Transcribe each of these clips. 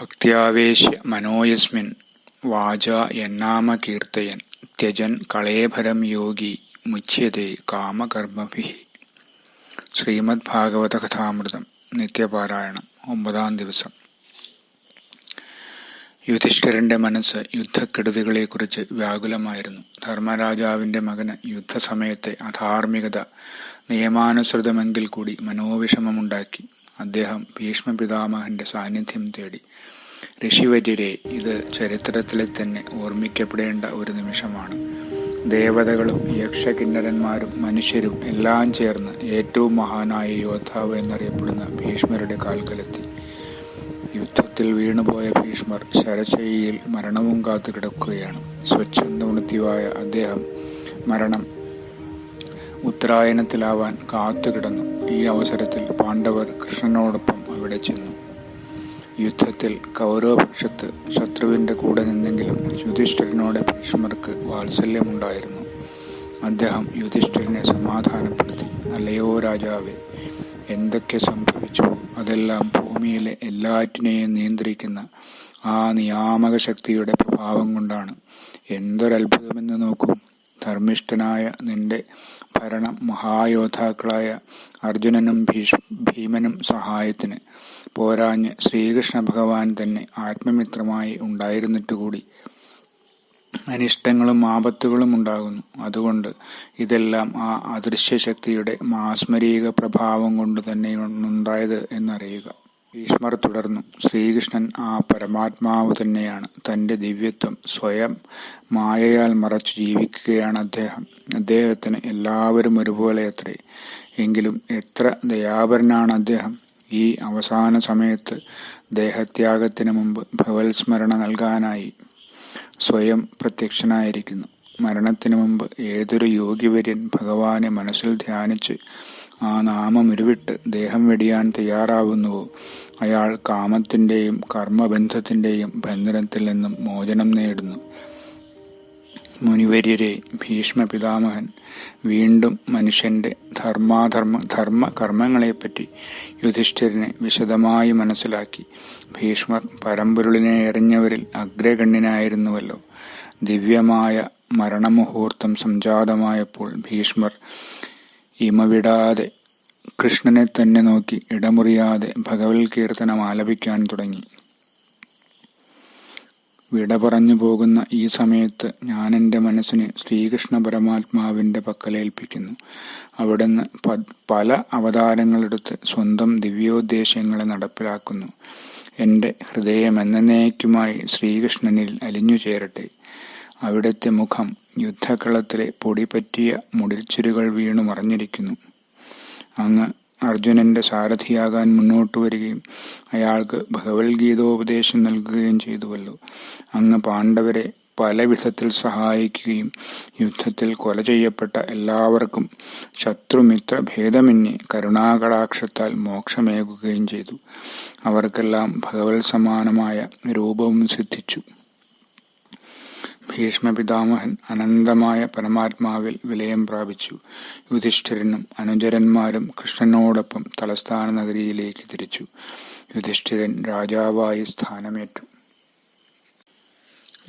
ഭക്ത്യാവേശ്യ മനോയസ്മിൻ വാച യന്നാമകീർത്തയൻ ത്യജൻ കളേഭരം യോഗി മുച്ഛ്യതേ കാമകർമ്മഭി. ശ്രീമദ് ഭാഗവത കഥാമൃതം നിത്യപാരായണം ഒമ്പതാം ദിവസം. യുധിഷ്ഠിരന്റെ മനസ്സ് യുദ്ധക്കെടുതികളെക്കുറിച്ച് വ്യാകുലമായിരുന്നു. ധർമ്മരാജാവിന്റെ മകന് യുദ്ധസമയത്തെ അധാർമികത നിയമാനുസൃതമെങ്കിൽ കൂടി മനോവിഷമമുണ്ടാക്കി. അദ്ദേഹം ഭീഷ്മപിതാമഹന്റെ സാന്നിധ്യം തേടി. ഋഷിവര്യരെ ഇത് ചരിത്രത്തിലെ തന്നെ ഓർമ്മിക്കപ്പെടേണ്ട ഒരു നിമിഷമാണ്. ദേവതകളും യക്ഷകിന്നരന്മാരും മനുഷ്യരും എല്ലാം ചേർന്ന് ഏറ്റവും മഹാനായ യോദ്ധാവ് എന്നറിയപ്പെടുന്ന ഭീഷ്മരുടെ കാൽക്കലെത്തി. യുദ്ധത്തിൽ വീണുപോയ ഭീഷ്മർ ശരശയ്യയിൽ മരണവും കാത്തു കിടക്കുകയാണ് സ്വച്ഛന്ദമൃത്യുവായ അദ്ദേഹം മരണം ഉത്തരായനത്തിലാവാൻ കാത്തുകിടന്നു. ഈ അവസരത്തിൽ പാണ്ഡവർ കൃഷ്ണനോടൊപ്പം അവിടെ ചെന്നു. യുദ്ധത്തിൽ കൗരവപക്ഷത്ത് ശത്രുവിന്റെ കൂടെ നിന്നെങ്കിലും യുധിഷ്ഠിരനോട് ഭീഷ്മർക്ക് വാത്സല്യമുണ്ടായിരുന്നു. അദ്ദേഹം യുധിഷ്ഠിരനെ സമാധാനപ്പെടുത്തി. അലയോ രാജാവെ എന്തൊക്കെ സംഭവിച്ചു? അതെല്ലാം ഭൂമിയിലെ എല്ലാറ്റിനെയും നിയന്ത്രിക്കുന്ന ആ നിയാമക ശക്തിയുടെ പ്രഭാവം കൊണ്ടാണ്. എന്തൊരത്ഭുതമെന്ന് നോക്കൂ. ധർമ്മിഷ്ഠനായ നിന്റെ ഭരണം മഹായോദ്ധാക്കളായ അർജുനനും ഭീഷ് ഭീമനും സഹായത്തിന് പോരാഞ്ഞ് ശ്രീകൃഷ്ണ ഭഗവാൻ തന്നെ ആത്മമിത്രമായി ഉണ്ടായിരുന്നിട്ട് കൂടി അനിഷ്ടങ്ങളും ആപത്തുകളും ഉണ്ടാകുന്നു. അതുകൊണ്ട് ഇതെല്ലാം ആ അദൃശ്യശക്തിയുടെ മാസ്മരീക പ്രഭാവം കൊണ്ട് തന്നെ ഉണ്ടായത് എന്നറിയുക. ഭീഷ്മർ തുടർന്നു. ശ്രീകൃഷ്ണൻ ആ പരമാത്മാവ് തന്നെയാണ്. തന്റെ ദിവ്യത്വം സ്വയം മായയാൽ മറച്ചു ജീവിക്കുകയാണ് അദ്ദേഹം. അദ്ദേഹത്തിന് എല്ലാവരും ഒരുപോലെ അത്രേ. എങ്കിലും എത്ര ദയാപരനാണ് അദ്ദേഹം. ഈ അവസാന സമയത്ത് ദേഹത്യാഗത്തിന് മുമ്പ് ഭഗവത്സ്മരണ നൽകാനായി സ്വയം പ്രത്യക്ഷനായിരിക്കുന്നു. മരണത്തിനു മുമ്പ് ഏതൊരു യോഗിവര്യൻ ഭഗവാനെ മനസ്സിൽ ധ്യാനിച്ച് ആ നാമം ഉരുവിട്ട് ദേഹം വെടിയാൻ തയ്യാറാവുന്നുവോ? അയാൾ കാമത്തിന്റെയും കർമ്മബന്ധത്തിന്റെയും ബന്ധനത്തിൽ നിന്നും മോചനം നേടുന്നു. മുനിവര്യരെ ഭീഷ്മ പിതാമഹൻ വീണ്ടും മനുഷ്യന്റെ ധർമാധർമ്മ ധർമ്മ കർമ്മങ്ങളെപ്പറ്റി യുധിഷ്ഠിരനെ വിശദമായി മനസ്സിലാക്കി. ഭീഷ്മർ പരമ്പൊരുളിനെ എറിഞ്ഞവരിൽ അഗ്രഗണ്യനായിരുന്നുവല്ലോ. ദിവ്യമായ മരണമുഹൂർത്തം സംജാതമായപ്പോൾ ഭീഷ്മർ ഇമവിടാതെ കൃഷ്ണനെ തന്നെ നോക്കി ഇടമുറിയാതെ ഭഗവത് കീർത്തനം ആലപിക്കാൻ തുടങ്ങി. വിട പറഞ്ഞു പോകുന്ന ഈ സമയത്ത് ഞാൻ എന്റെ മനസ്സിനെ ശ്രീകൃഷ്ണ പരമാത്മാവിന്റെ പക്കലേൽപ്പിക്കുന്നു അവിടുന്ന് പല അവതാരങ്ങളെടുത്ത് സ്വന്തം ദിവ്യോദ്ദേശ്യങ്ങളെ നടപ്പിലാക്കുന്നു. എന്റെ ഹൃദയം എന്നേക്കുമായി ശ്രീകൃഷ്ണനിൽ അലിഞ്ഞു ചേരട്ടെ. അവിടുത്തെ മുഖം യുദ്ധക്കളത്തിലെ പൊടിപറ്റിയ മുടിൽച്ചുരുകൾ വീണു മറഞ്ഞിരിക്കുന്നു. അങ്ങ് അർജുനന്റെ സാരഥിയാകാൻ മുന്നോട്ട് വരികയും അയാൾക്ക് ഭഗവത്ഗീതോപദേശം നൽകുകയും ചെയ്തുവല്ലോ. അങ്ങ് പാണ്ഡവരെ പല വിധത്തിൽ സഹായിക്കുകയും യുദ്ധത്തിൽ കൊല ചെയ്യപ്പെട്ട എല്ലാവർക്കും ശത്രുമിത്ര ഭേദമന്യേ കരുണാകടാക്ഷത്താൽ മോക്ഷമേകുകയും ചെയ്തു. അവർക്കെല്ലാം ഭഗവത് സമാനമായ രൂപവും സിദ്ധിച്ചു. ഭീഷ്മപിതാമഹൻ അനന്തമായ പരമാത്മാവിൽ വിലയം പ്രാപിച്ചു. യുധിഷ്ഠിരനും അനുചരന്മാരും കൃഷ്ണനോടൊപ്പം തലസ്ഥാന നഗരിയിലേക്ക് തിരിച്ചു. യുധിഷ്ഠിരൻ രാജാവായി സ്ഥാനമേറ്റു.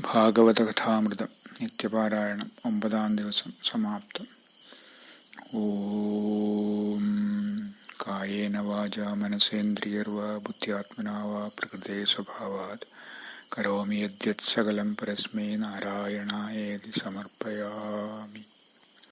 ഭാഗവത കഥാമൃതം നിത്യപാരായണം ഒമ്പതാം ദിവസം സമാപ്തം. ഓം കായേന വാച മനസേന്ദ്രിയർവാ ബുദ്ധ്യാത്മനാവാ പ്രകൃതേ സ്വഭാവാത്. करोमि यद्यत् सकलं परस्मै नारायणाय समर्पयामि।